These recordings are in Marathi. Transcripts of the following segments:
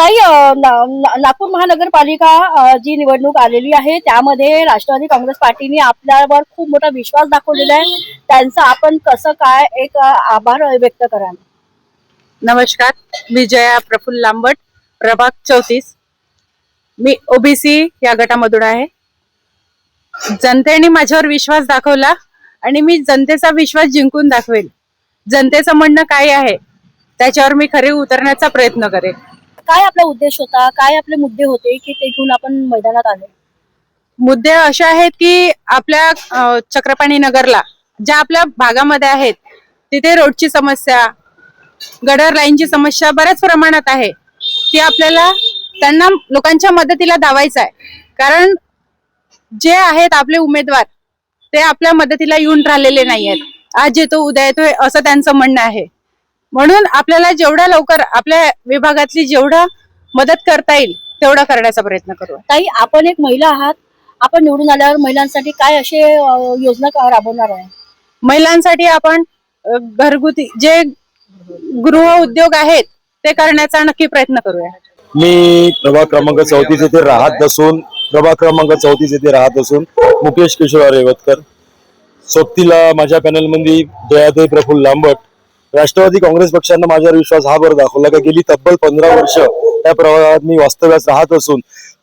ताई ना- ना- नागपूर महानगरपालिका जी निवडणूक आलेली आहे त्यामध्ये राष्ट्रवादी काँग्रेस पार्टीने आपल्यावर खूप मोठा विश्वास दाखवलेला आहे. त्यांचा आपण कसं काय एक आभार व्यक्त कराल? नमस्कार मी जया प्रफुल्ल लांबट प्रभाग चौतीस. मी ओबीसी या गटामधून आहे. जनतेने माझ्यावर विश्वास दाखवला आणि मी जनतेचा विश्वास जिंकून दाखवेल. जनतेचं म्हणणं काय आहे त्याच्यावर मी खरे उतरण्याचा प्रयत्न करेन काय आपला उद्देश होता? काय आपले मुद्दे होते की ते घेऊन आपण मैदानात आले? मुद्दे असे आहेत की आपल्या चक्रपाणी नगरला ज्या आपल्या भागामध्ये आहेत तिथे रोडची समस्या गडर लाईनची समस्या बऱ्याच प्रमाणात आहे. ती आपल्याला त्यांना लोकांच्या मदतीला धावायचं आहे. कारण जे आहेत आपले उमेदवार ते आपल्या मदतीला येऊन राहिलेले नाही आहेत आज येतो उद्या येतोय असं त्यांचं म्हणणं आहे. म्हणून आपल्याला जेवढ्या लवकर आपल्या विभागातली जेवढं मदत करता येईल तेवढं करण्याचा प्रयत्न करू ताई आपण एक महिला आहात. आपण निवडून आल्यावर महिलांसाठी काय असे योजना का- राबवणार आहे? महिलांसाठी आपण घरगुती जे गृह उद्योग आहेत ते करण्याचा नक्की प्रयत्न करूया. मी प्रभाग क्रमांक चौतीस येथे राहत असून प्रभाग क्रमांक चौतीस येथे राहत असून मुकेश किशोर रेवतकर सोबतीला माझ्या पॅनलमध्ये दयादय प्रफुल्ल लांबट राष्ट्रवादी काँग्रेस पक्षानं माझ्यावर विश्वास हा बरं दाखवला का? गेली तब्बल पंधरा वर्ष त्या प्रवाहात मी वास्तव्यास राहत असून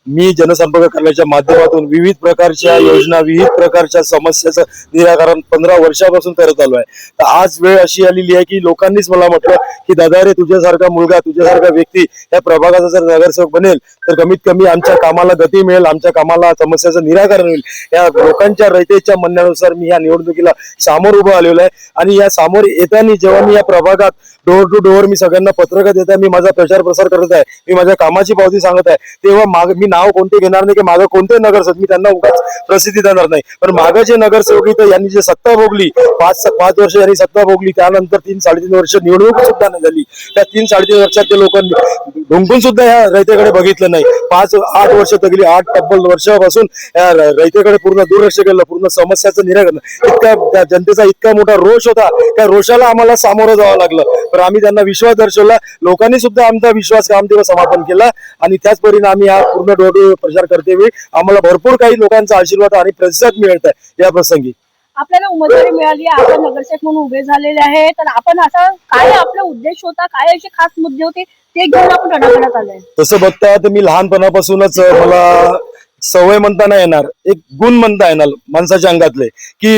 मी जनसंपर्क करण्याच्या माध्यमातून विविध प्रकारच्या योजना विविध प्रकारच्या समस्याचं निराकरण पंधरा वर्षापासून करत आलो आहे. तर आज वेळ अशी आलेली आहे की लोकांनीच मला म्हटलं की दादा रे तुझ्यासारखा मुलगा तुझ्यासारखा व्यक्ती या प्रभागाचा जर नगरसेवक बनेल तर कमीत कमी आमच्या कामाला गती मिळेल आमच्या कामाला समस्याचं निराकरण होईल. या लोकांच्या रयतेच्या म्हणण्यानुसार मी या निवडणुकीला सामोर उभं आलेलो आहे. आणि या सामोर येताना जेव्हा मी या प्रभागात डोअर टू डोअर मी सगळ्यांना पत्रक देत आहे मी माझा प्रचार प्रसार करत आहे मी माझ्या कामाची पावती सांगत आहे तेव्हा माग मी नाव कोणते घेणार नाही की मागं कोणते नगरसेवक मी त्यांना उगाच प्रसिद्धी देणार नाही. पण मागं जे नगरसेवक इथं यांनी जे सत्ता भोगली पाच पाच वर्ष यांनी सत्ता भोगली त्यानंतर तीन साडेतीन वर्ष निवडणूक सुद्धा नाही झाली. त्या तीन साडेतीन वर्षात ते लोक ढुंकून सुद्धा या रयतेकडे बघितलं नाही. पाच आठ वर्ष तगली आठ तब्बल वर्षापासून या रयतेकडे पूर्ण दुर्लक्ष केलं पूर्ण समस्याचं निराकरण. इतका त्या जनतेचा इतका मोठा रोष होता त्या रोषाला आम्हाला सामोरं जावं लागलं. पण आम्ही त्यांना विश्वास दर्शवला. लोकांनी सुद्धा आमचा विश्वास कामदेव समापन केला आणि त्याच परिणामी हा पूर्ण डोळे प्रचार करते वेळी आम्हाला भरपूर काही लोकांचा आशीर्वाद आणि प्रतिसाद मिळत आहे या प्रसंगी. आपल्याला उमेदवारी मिळाली आपण नगरसेवक म्हणून उभे झालेले आहे. तर आपण असा काय आपला उद्देश होता? काय असे खास मुद्दे होते? ते घेऊन आपण रणकण्यात आले तसं बघता तर मी लहानपणापासूनच मला सवय म्हणता नाही येणार. एक गुण म्हणता येणार माणसाच्या अंगातले. की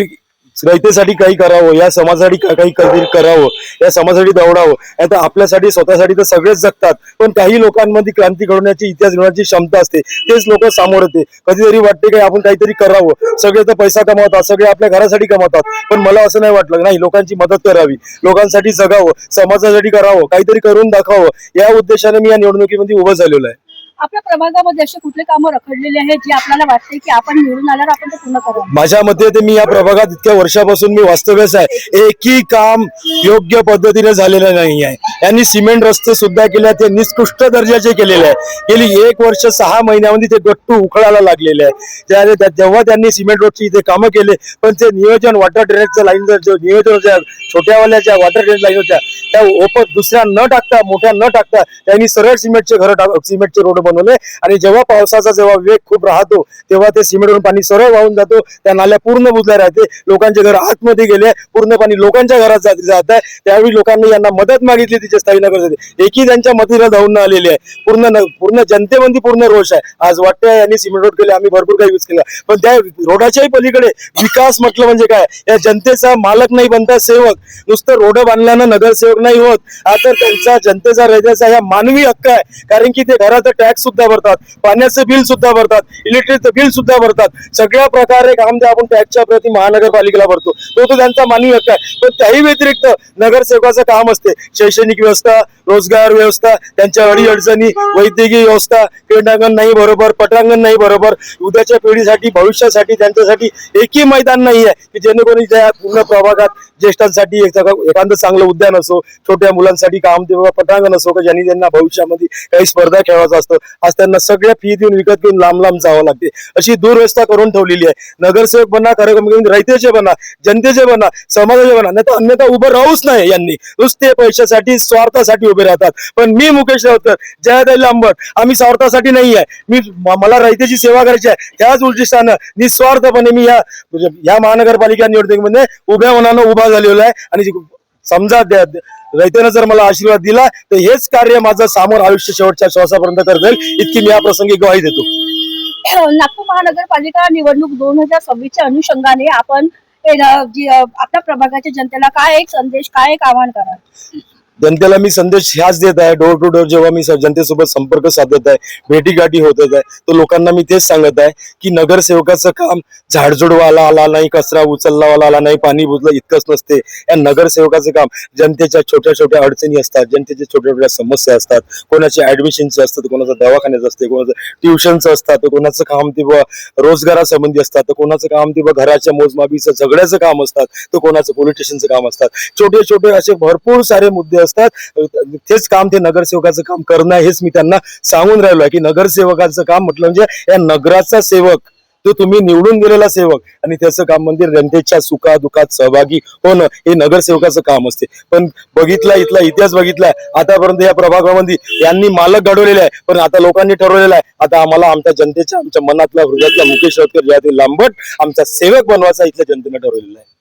रयतेसाठी काही करावं या समाजासाठी काही करावं या समाजासाठी दौडावं आता आपल्यासाठी स्वतःसाठी तर सगळेच जगतात. पण काही लोकांमध्ये क्रांती घडवण्याची इतिहास घडवण्याची क्षमता असते. तेच लोक समोर येते. कधीतरी वाटते की आपण काहीतरी करावं. सगळे तर पैसा कमावतात सगळे आपल्या घरासाठी कमावतात. पण मला असं नाही वाटलं. नाही लोकांची मदत करावी. लोकांसाठी जगावं समाजासाठी करावं काहीतरी करून दाखवावं. या उद्देशाने मी या निवडणुकीमध्ये उभं झालेलो आहे. आपल्या प्रभागामध्ये असे कुठले कामं रखडलेले आहेत जे आपल्याला वाटते की आपण निवडून आल्यावर आपण ते पूर्ण करू? माझ्या मते ते मी या प्रभागात इतक्या वर्षापासून मी वास्तव्यास आहे. एकही काम योग्य पद्धतीने झालेलं नाही आहे. यांनी सिमेंट रस्ते सुद्धा केले ते निकृष्ट दर्जाचे केलेले आहे गेली एक वर्ष सहा महिन्यामध्ये ते गट्टू उखळायला लागलेले आहे त्याने जेव्हा त्यांनी सिमेंट रोडची इथे कामं केले पण ते नियोजन वॉटर ड्रेनेजचं लाईन जे नियोजन होत्या छोट्यावाल्याच्या वॉटर ड्रेनेज लाईन होत्या त्या ओपत दुसऱ्या न टाकता मोठ्या न टाकता त्यांनी सरळ सिमेंटचे घर सिमेंटचे रोड बनवले. आणि जेव्हा पावसाचा जेव्हा वेग खूप राहतो तेव्हा ते सिमेंटवरून पाणी सरळ वाहून जातो. त्या नाल्या पूर्ण बुजल्या राहते. लोकांचे घर आतमध्ये गेले. पूर्ण पाणी लोकांच्या घरात जात जात आहे. त्यावेळी लोकांनी यांना मदत मागितली. तिचे स्थायी नगर एकही त्यांच्या मतीला धावून न आलेली आहे. पूर्ण न- पूर्ण जनतेमध्ये पूर्ण रोष आहे. आज वाटतं यांनी सिमेंट रोड केले. आम्ही भरपूर काही यूज केला. पण त्या रोडाच्याही पलीकडे विकास म्हटलं म्हणजे काय? या जनतेचा मालक नाही बनता सेवक. नुसतं रोड बांधल्यानं नगरसेवक नाही होत. हा तर त्यांचा जनतेचा रहित्याचा या मानवी हक्क आहे. कारण की ते घराचा टॅक्स सुद्धा भरतात. पाण्याचं बिल सुद्धा भरतात. इलेक्ट्रिकचं बिल सुद्धा भरतात. सगळ्या प्रकारे काम जे आपण टॅक्सच्या प्रति महानगरपालिकेला भरतो. तो तो त्यांचा मानवी हक्क आहे. पण त्याही व्यतिरिक्त नगरसेवकाचं काम असते. शैक्षणिक व्यवस्था रोजगार व्यवस्था त्यांच्या अडीअडचणी वैद्यकीय व्यवस्था क्रीडांगण नाही बरोबर पटांगण नाही बरोबर. उद्याच्या पिढीसाठी भविष्यासाठी त्यांच्यासाठी एकही मैदान नाही आहे की जेणेकरून त्या पूर्ण प्रभागात ज्येष्ठांसाठी एखादं चांगलं उद्यान असो छोट्या मुलांसाठी काम किंवा पटांगण असो का ज्यांनी त्यांना भविष्यामध्ये काही स्पर्धा खेळायचं असतं आज त्यांना सगळ्या फी देऊन विकत घेऊन लांब लांब जावं लागते. अशी दुर्व्यवस्था करून ठेवलेली आहे. नगरसेवक बना कार्यक्रम रयतेचे बना जनतेचे बना समाजाचे बना नाही तर अन्यथा उभं राहूच नाही यांनी. नुसते पैशासाठी स्वार्थासाठी उभे राहतात. पण मी मुकेश रावतर जयादाई लांबट आम्ही स्वार्थासाठी नाही आहे. मी मला रयतेची सेवा करायची आहे. त्याच उद्दिष्टानं निस्वार्थपणे मी या म्हणजे या महानगरपालिका निवडणुकीमध्ये उभ्या मनानं उभा झालेलो आहे. आणि समजा द्या- रयतेनं जर मला आशीर्वाद दिला तर हेच कार्य माझं सामोर आयुष्य शेवटच्या श्वासापर्यंत करता इतकी मी या प्रसंगी ग्वाही देतो. नागपूर महानगरपालिका निवडणूक दोन हजार सव्वीसच्या अनुषंगाने आपण आपल्या प्रभागाच्या जनतेला काय एक संदेश काय एक आवाहन कराल? जनतेला मी संदेश ह्याच देत आहे डोर टू डोर जेव्हा मी जनतेसोबत संपर्क साधत आहे भेटीगाठी होत आहे तर लोकांना मी तेच सांगत आहे की नगरसेवकाचं काम झाडझुडवाला आला नाही कचरा उचललावाला आला नाही पाणी बुजलं इतकंच नसते. या नगरसेवकाचं काम जनतेच्या छोट्या छोट्या अडचणी असतात जनतेच्या छोट्या छोट्या समस्या असतात. कोणाचे ऍडमिशनचे असतात कोणाचं दवाखान्याचं असते कोणाचं ट्युशनचं असतात तर कोणाचं काम ते बुवा रोजगारासंबंधी असतात तर कोणाचं काम ते बुवा घराच्या मोजमापीचं सगळ्याचं काम असतात तर कोणाचं पोलीस स्टेशनचं काम असतात. छोटे छोटे असे भरपूर सारे मुद्दे असतात. तेच काम ते नगरसेवकाचं काम करणं हेच मी त्यांना सांगून राहिलो आहे की नगरसेवकाचं काम म्हटलं म्हणजे या नगराचा सेवक तो तुम्ही निवडून दिलेला सेवक आणि त्याचं काम म्हणजे जनतेच्या सुखा दुखात सहभागी होणं हे नगरसेवकाचं काम असते. पण बघितला इथला इतिहास बघितलाय आतापर्यंत या प्रभागामध्ये यांनी मालक घडवलेले आहे पण आता लोकांनी ठरवलेलं आहे. आता आम्हाला आमच्या जनतेच्या आमच्या मनातला हृदयातला मुकेश राऊतकर लांबट आमचा सेवक बनवायचा इथल्या जनतेने ठरवलेला आहे.